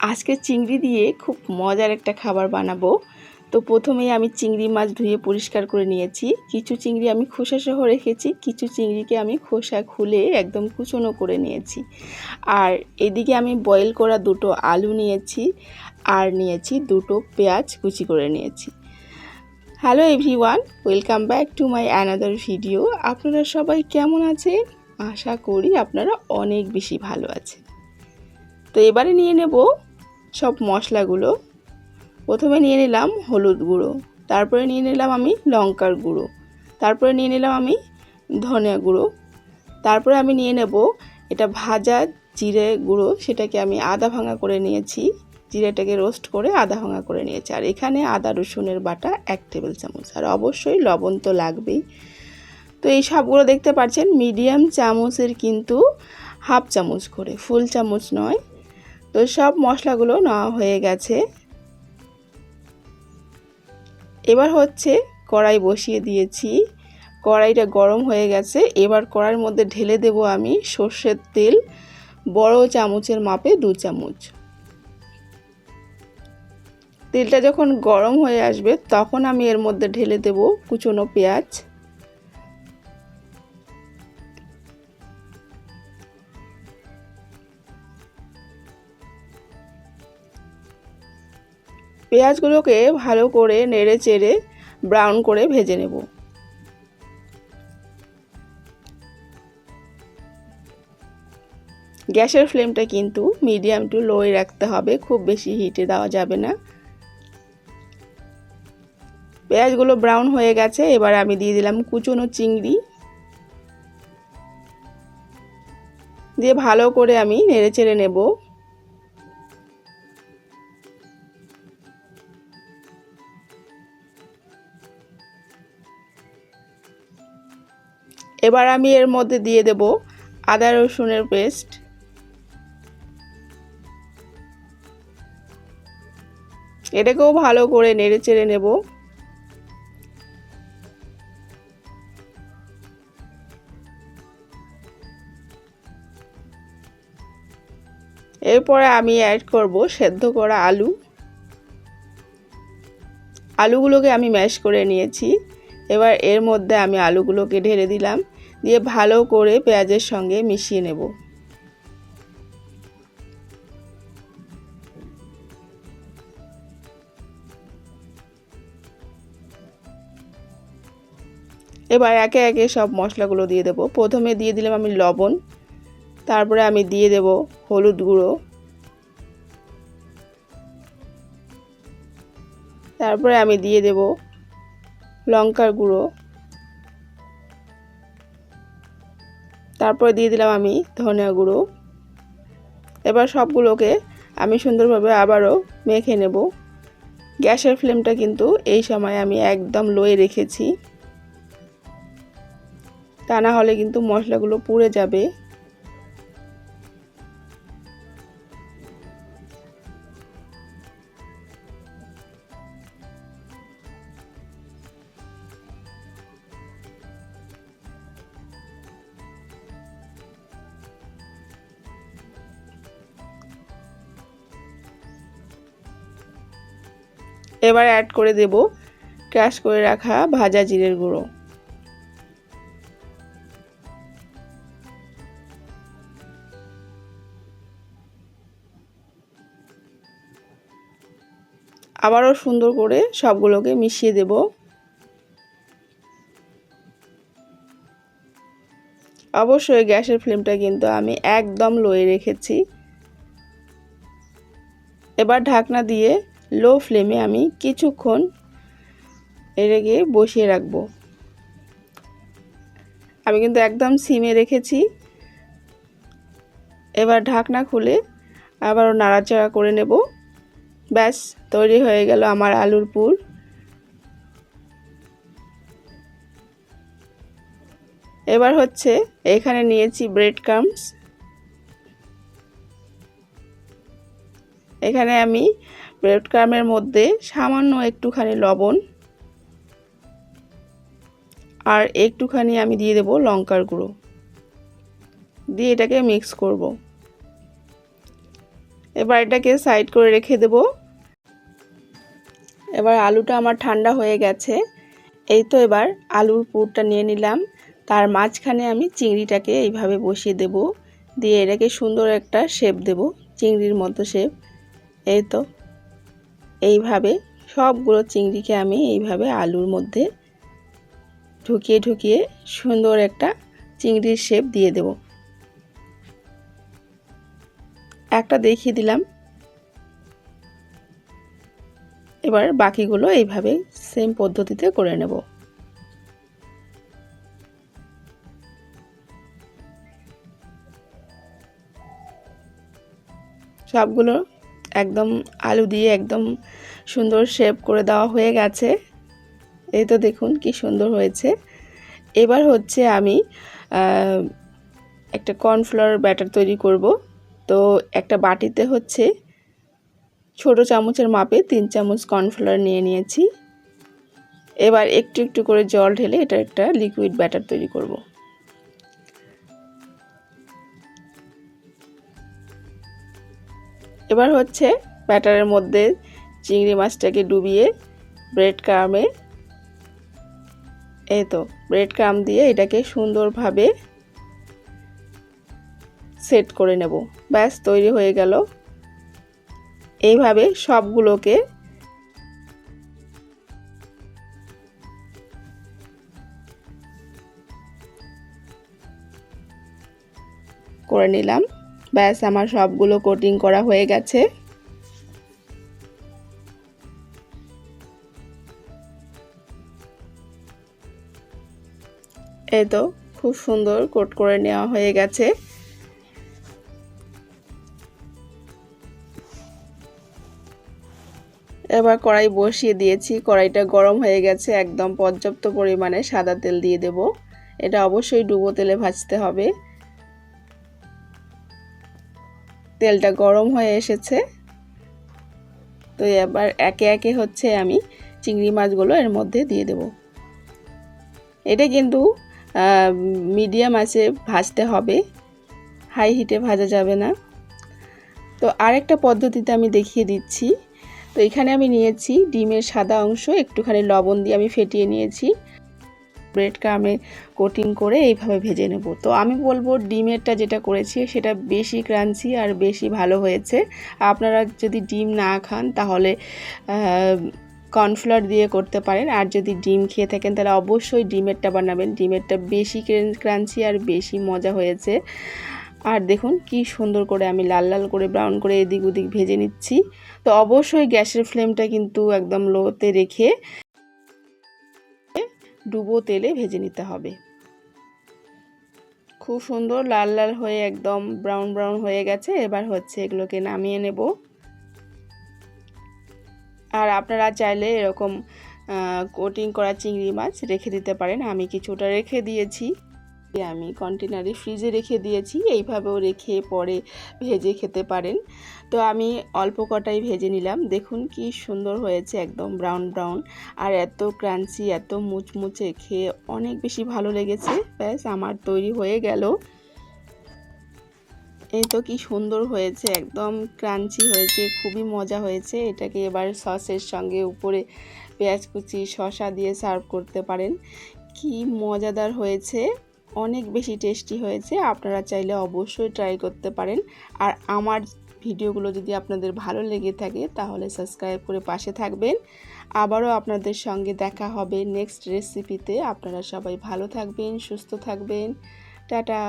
আজকে চিংড়ি দিয়ে খুব মজার একটা খাবার বানাবো। তো প্রথমেই আমি চিংড়ি মাছ ধুয়ে পরিষ্কার করে নিয়েছি। কিছু চিংড়ি আমি খোসা সহ রেখেছি, কিছু চিংড়িকে আমি খোসা খুলে একদম কুচনো করে নিয়েছি। আর এদিকে আমি বয়েল করা দুটো আলু নিয়েছি আর নিয়েছি দুটো পেঁয়াজ কুচি করে নিয়েছি। Hello everyone welcome back to my another video আপনারা সবাই কেমন আছেন? আশা করি আপনারা অনেক বেশি ভালো আছেন। তো এবারে নিয়ে নেব সব মশলাগুলো। প্রথমে নিয়ে নিলাম হলুদ গুঁড়ো, তারপরে নিয়ে নিলাম আমি লঙ্কার গুঁড়ো, তারপরে নিয়ে নিলাম আমি ধনিয়া গুঁড়ো, তারপরে আমি নিয়ে নেব এটা ভাজা জিরে গুঁড়ো, সেটাকে আমি আদা ভাঙা করে নিয়েছি, জিরেটাকে রোস্ট করে আদা ভাঙা করে নিয়েছি। আর এখানে আদা, রসুনের বাটা এক টেবিল চামচ, আর অবশ্যই লবণ তো লাগবেই। তো এই সবগুলো দেখতে পাচ্ছেন, মিডিয়াম চামচের কিন্তু হাফ চামচ করে, ফুল চামচ নয় তো সব মশলাগুলো নেওয়া হয়ে গেছে। এবার হচ্ছে কড়াই বসিয়ে দিয়েছি। কড়াইটা গরম হয়ে গেছে। এবার কড়াইয়ের মধ্যে ঢেলে দেব আমি সর্ষের তেল। বড় চামচের মাপে দু চামচ। তেলটা যখন গরম হয়ে আসবে, তখন আমি এর মধ্যে ঢেলে দেব কুচনো পেঁয়াজ। পেঁয়াজগুলোকে ভালো করে নেড়ে চেড়ে ব্রাউন করে ভেজে নেব। গ্যাসের ফ্লেমটা কিন্তু মিডিয়াম টু লোয়ে রাখতে হবে, খুব বেশি হিটে দেওয়া যাবে না। পেঁয়াজগুলো ব্রাউন হয়ে গেছে, এবার আমি দিয়ে দিলাম কুচনো চিংড়ি। দিয়ে ভালো করে আমি নেড়ে চেড়ে নেব। এবার আমি এর মধ্যে দিয়ে দেব আদা রসুনের পেস্ট। এটাকেও ভালো করে নেড়ে চেড়ে নেব। এরপরে আমি অ্যাড করব সেদ্ধ করা আলু। আলুগুলোকে আমি ম্যাশ করে নিয়েছি। এবার এর মধ্যে আমি আলুগুলোকে ঢেলে দিলাম, দিয়ে ভালো করে পেঁয়াজের সঙ্গে মিশিয়ে নেব। এবার একে একে সব মশলাগুলো দিয়ে দেব। প্রথমে দিয়ে দিলাম আমি লবণ, তারপরে আমি দিয়ে দেব হলুদ গুঁড়ো, তারপরে আমি দিয়ে দেব লঙ্কার গুঁড়ো। তারপর দিয়ে দিলাম আমি ধনিয়া গুঁড়ো। এবার সবগুলোকে আমি সুন্দরভাবে আবারও মেখে নেব। গ্যাসের ফ্লেমটা কিন্তু এই সময় আমি একদম লোয়ে রেখেছি। তা না হলে কিন্তু মশলাগুলো পুড়ে যাবে। এবার অ্যাড করে দেব ক্রাশ করে রাখা ভাজা জিরের গুঁড়ো। আবারও সুন্দর করে সবগুলোকে মিশিয়ে দেব। অবশ্যই গ্যাসের ফ্লেমটা কিন্তু আমি একদম লোয়ে রেখেছি। এবার ঢাকনা দিয়ে লো ফ্লেমে আমি কিছুক্ষণ এটাকে বসিয়ে রাখব। আমি কিন্তু একদম সিমে রেখেছি। এবার ঢাকনা খুলে আবারও নাড়াচাড়া করে নেব। ব্যাস, তৈরি হয়ে গেল আমার আলুর পুর। এবার হচ্ছে এখানে নিয়েছি ব্রেড ক্রামস এখানে আমি ব্রেড ক্রামের মধ্যে সামান্য একটুখানি লবণ আর একটুখানি আমি দিয়ে দেব লঙ্কার গুঁড়ো। দিয়ে এটাকে মিক্স করব। এবার এটাকে সাইড করে রেখে দেব। এবার আলুটা আমার ঠান্ডা হয়ে গেছে। এই তো এবার আলুর পুরটা নিয়ে নিলাম। তার মাঝখানে আমি চিংড়িটাকে এইভাবে বসিয়ে দেব। দিয়ে এটাকে সুন্দর একটা শেপ দেব, চিংড়ির মতো শেপ এই তো। এইভাবে সবগুলো চিংড়িকে আমি এইভাবে আলুর মধ্যে ঢুকিয়ে ঢুকিয়ে সুন্দর একটা চিংড়ির শেপ দিয়ে দেব। একটা দেখিয়ে দিলাম। এবার বাকিগুলো এইভাবে সেম পদ্ধতিতে করে নেব। সবগুলো একদম আলু দিয়ে একদম সুন্দর শেপ করে দেওয়া হয়ে গেছে। এই তো দেখুন কি সুন্দর হয়েছে। এবার হচ্ছে আমি একটা কর্নফ্লাওয়ার ব্যাটার তৈরি করব। তো একটা বাটিতে হচ্ছে ছোট চামচের মাপে তিন চামচ কর্নফ্লাওয়ার নিয়ে নিয়েছি। এবার একটু একটু করে জল ঢেলে এটা একটা লিকুইড ব্যাটার তৈরি করব। এবার হচ্ছে ব্যাটারের মধ্যে চিংড়ি মাছটাকে ডুবিয়ে ব্রেড ক্রামে এই তো ব্রেড ক্রাম দিয়ে এটাকে সুন্দরভাবে সেট করে নেব। ব্যাস, তৈরি হয়ে গেল। এইভাবে সবগুলোকে করে নিলাম। ব্যাস, আমার সবগুলো কোটিং করা হয়ে গেছে। এই তো, খুব সুন্দর কোট করে নেওয়া হয়ে গেছে। এবার কড়াই বসিয়ে দিয়েছি, কড়াইটা গরম হয়ে গেছে, একদম পর্যাপ্ত পরিমাণে সাদা তেল দিয়ে দেব। এটা অবশ্যই ডুবো তেলে ভাজতে হবে। তেলটা গরম হয়ে এসেছে। তো এবার একে একে হচ্ছে আমি চিংড়ি মাছগুলো এর মধ্যে দিয়ে দেব। এটা কিন্তু মিডিয়াম আছে, ভাজতে হবে। হাই হিটে ভাজা যাবে না। তো আরেকটা পদ্ধতিতে আমি দেখিয়ে দিচ্ছি। তো এখানে আমি নিয়েছি ডিমের সাদা অংশ, একটুখানি লবণ দিয়ে আমি ফেটিয়ে নিয়েছি। ব্রেড ক্রামে কোটিং করে এইভাবে ভেজে নেব। তো আমি বলব ডিমেরটা যেটা করেছি সেটা বেশি ক্রাঞ্চি আর বেশি ভালো হয়েছে। আপনারা যদি ডিম না খান তাহলে কর্নফ্লাওয়ার দিয়ে করতে পারেন। আর যদি ডিম খেয়ে থাকেন তাহলে অবশ্যই ডিমেরটা বানাবেন। ডিমেরটা বেশি ক্রাঞ্চি আর বেশি মজা হয়েছে। আর দেখুন কি সুন্দর করে আমি লাল লাল করে ব্রাউন করে এদিক ওদিক ভেজে নিচ্ছি। তো অবশ্যই গ্যাসের ফ্লেমটা কিন্তু একদম লোতে রেখে ডুবো তেলে ভেজে নিতে হবে। খুব সুন্দর লাল লাল হয়ে একদম ব্রাউন ব্রাউন হয়ে গেছে। এবার হচ্ছে এগুলোকে নামিয়ে নেব। আর আপনারা চাইলে এরকম কোটিং করা চিংড়ি মাছ রেখে দিতে পারেন। আমি কিছুটা রেখে দিয়েছি। আমি কন্টেনারে ফ্রিজে রেখে দিয়েছি, এইভাবেও রেখে পরে ভেজে খেতে পারেন। তো আমি অল্প কটাই ভেজে নিলাম। দেখুন কি সুন্দর হয়েছে, একদম ব্রাউন ব্রাউন। আর এত ক্রাঞ্চি, এত মুচমুচে খেয়ে অনেক বেশি ভালো লেগেছে। ব্যাস, আমার তৈরি হয়ে গেল। এই তো কি সুন্দর হয়েছে, একদম ক্রাঞ্চি হয়েছে, খুবই মজা হয়েছে। এটাকে এবার সসের সঙ্গে উপরে পেঁয়াজ কুচি শশা দিয়ে সার্ভ করতে পারেন। কি মজাদার হয়েছে। অনেক বেশি টেস্টি হয়েছে, আপনারা চাইলে অবশ্যই ট্রাই করতে পারেন। আর আমার ভিডিওগুলো যদি আপনাদের ভালো লেগে থাকে, তাহলে সাবস্ক্রাইব করে পাশে থাকবেন। আবারও আপনাদের সঙ্গে দেখা হবে নেক্সট রেসিপিতে আপনারা সবাই ভালো থাকবেন, সুস্থ থাকবেন। টাটা!